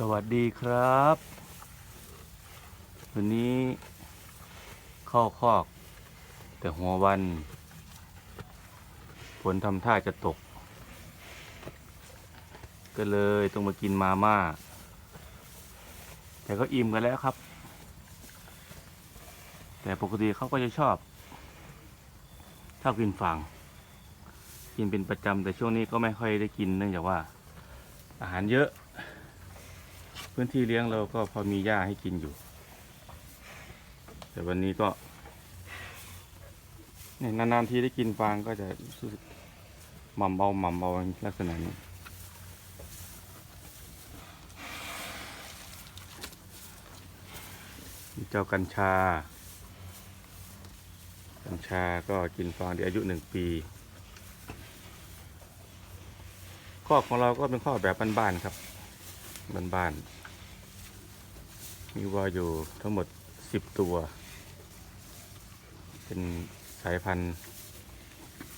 สวัสดีครับ วันนี้เข้าคอก แต่หัววันฝนทำท่าจะตก ก็เลยต้องมากินมาม่า แต่ก็อิ่มกันแล้วครับ แต่ปกติเขาก็จะชอบชอบกินฟางกินเป็นประจำแต่ช่วงนี้ก็ไม่ค่อยได้กินเนื่องจากว่า อาหารเยอะ พื้นที่เลี้ยงเราก็พอมีหญ้าให้กินอยู่ แต่วันนี้ก็เนี่ยนานๆทีได้กินฟางก็จะรู้สึกหม่ำเบาหม่ำเบาลักษณะนี้เจ้ากัญชา กัญชาก็กินฟางที่อายุหนึ่งปีคอของเราก็เป็นคอแบบบ้านๆครับ บ้านๆ มีวัวอยู่ทั้งหมดสิบตัว เป็นสายพันธุ์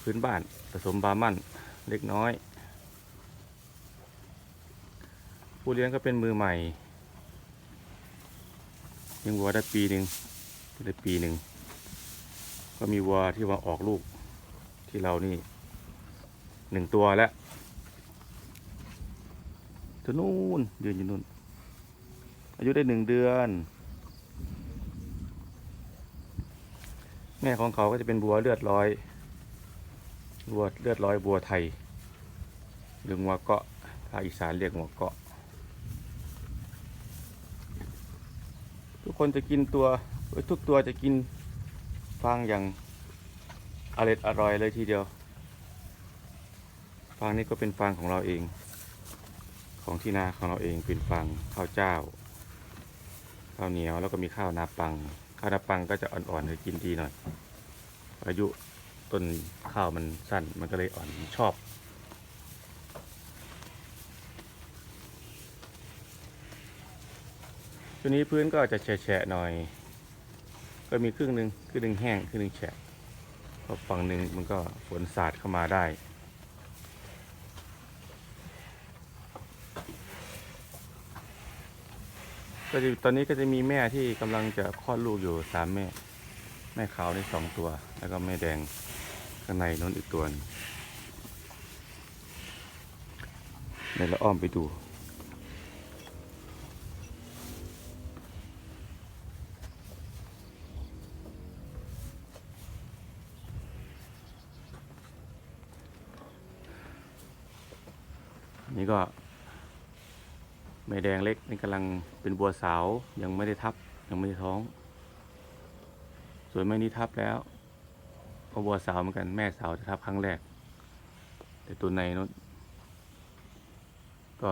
พื้นบ้านผสมบามันเล็กน้อย ผู้เลี้ยงก็เป็นมือใหม่เลี้ยังวัวได้ปีหนึ่งได้ปีหนึ่ง ก็มีวัวที่ว่าออกลูกที่เรานี่หนึ่งตัวแล้วตัวนู้นยืนอยู่นู่น อายุได้หนึ่งเดือน แม่ของเขาก็จะเป็นบัวเลือดร้อย บัวเลือดร้อยบัวไทย หรืองัวเกาะภาคอีสานเรียกงัวเกาะ ทุกคนจะกินตัว ทุกตัวจะกินฟางอย่างอร่อยอร่อยเลยทีเดียว ฟางนี้ก็เป็นฟางของเราเอง ของที่นาของเราเองเป็นฟางข้าวเจ้า ข้าวเหนียวแล้วก็มีข้าวนาปัง ข้าวนาปังก็จะอ่อนๆเลยกินดีหน่อย อายุต้นข้าวมันสั้นมันก็เลยอ่อนชอบ ตัวนี้พื้นก็จะแฉะๆหน่อย ก็มีครึ่งหนึ่งครึ่งหนึ่งแห้งครึ่งหนึ่งแฉะเพราะฝั่งหนึ่งมันก็ฝนสาดเข้ามาได้ ก็จะตอนนี้ก็จะมีแม่ที่กำลังจะคลอดลูกอยู่สามแม่ แม่ขาวนี่สองตัว แล้วก็แม่แดงข้างในนู้นอีกตัวหนึงเดี๋ยวเราอ้อมไปดูนี่ก็ แม่แดงเล็กนี่กำลังเป็นบัวสาวยังไม่ได้ทับยังไม่ได้ท้อง ส่วนแม่นี้ทับแล้วก็บัวสาวเหมือนกันแม่สาวจะทับครั้งแรก แต่ตัวในนู้นก็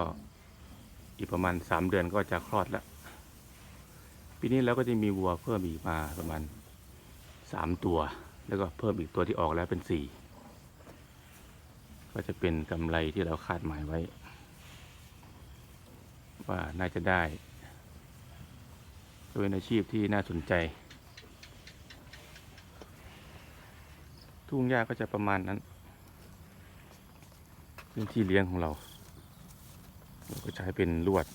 อีกประมาณสามเดือนก็จะคลอดแล้วปีนี้เราก็จะมีวัวเพิ่มอีกมาประมาณสามตัว แล้วก็เพิ่มอีกตัวที่ออกแล้วเป็นสี่ก็จะเป็นกำไรที่เราคาดหมายไว้ ว่าน่าจะได้เป็นอาชีพที่น่าสนใจ ทุ่งหญ้าก็จะประมาณนั้นพื้นที่เลี้ยงของเรา เราก็ใช้เป็นลวด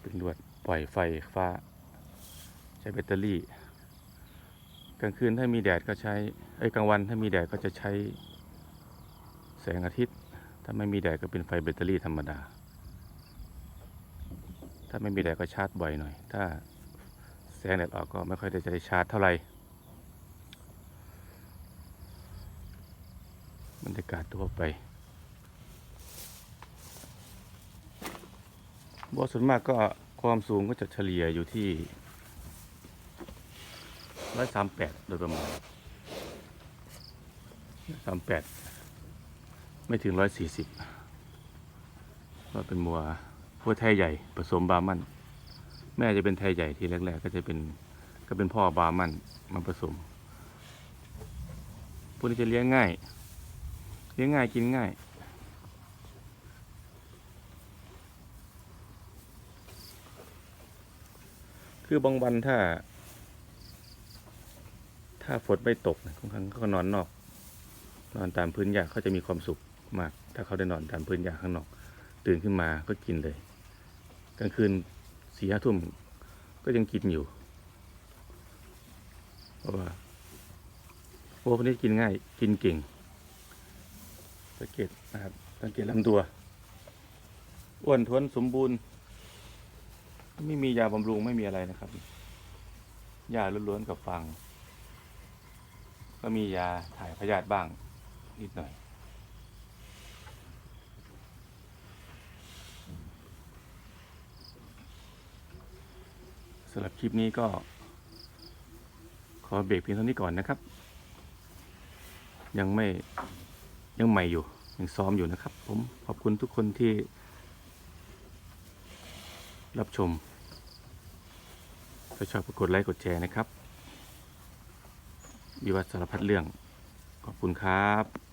เป็นลวดปล่อยไฟฟ้า ใช้แบตเตอรี่ กลางคืนถ้ามีแดดก็ใช้ไอ้กลางวันถ้ามีแดดก็จะใช้แสงอาทิตย์ ถ้าไม่มีแดดก็เป็นไฟแบตเตอรี่ธรรมดา ถ้าไม่มีแดดก็ชาร์จบ่อยหน่อย ถ้าแสงแดดออกก็ไม่ค่อยได้จะได้ชาร์จเท่าไหร่บรรยากาศทั่วไปบัวส่วนมากก็ความสูงก็จะเฉลี่ยอยู่ที่ร้อยสามแปดโดยประมาณสามแปดไม่ถึงร้อยสี่สิบก็เป็นบัว พวกไทยใหญ่ผสมบามัน แม่จะเป็นไทยใหญ่ที่แรก ๆ ก็จะเป็นก็เป็นพ่อบามันมาผสม พวกนี้จะเลี้ยงง่าย เลี้ยงง่ายกินง่าย คือบางวันถ้า ถ้าฝนไม่ตกบางครั้งเขาก็นอนนอก นอนตามพื้นหญ้าเขาจะมีความสุขมาก ถ้าเขาได้นอนตามพื้นหญ้าข้างนอก ตื่นขึ้นมาก็กินเลย กลางคืนสี่ห้าทุ่มก็ยังกินอยู่ เพราะว่าโอ้คนนี้กินง่ายกินเก่ง สังเกตนะครับ สังเกตลำตัว อ้วนท้วนสมบูรณ์ ไม่มียาบำรุงไม่มีอะไรนะครับยาล้วนๆกับฟัง ก็มียาถ่ายพยาธิบ้างนิดหน่อย สำหรับคลิปนี้ก็ ขอเบรกเพียงเท่านี้ก่อนนะครับ ยังไม่ยังใหม่อยู่ ยังซ้อมอยู่นะครับ ผมขอบคุณทุกคนที่ รับชมถ้าชอบก็กดไลค์กดแชร์นะครับวิวัฒน์สารพัดเรื่อง ขอบคุณครับ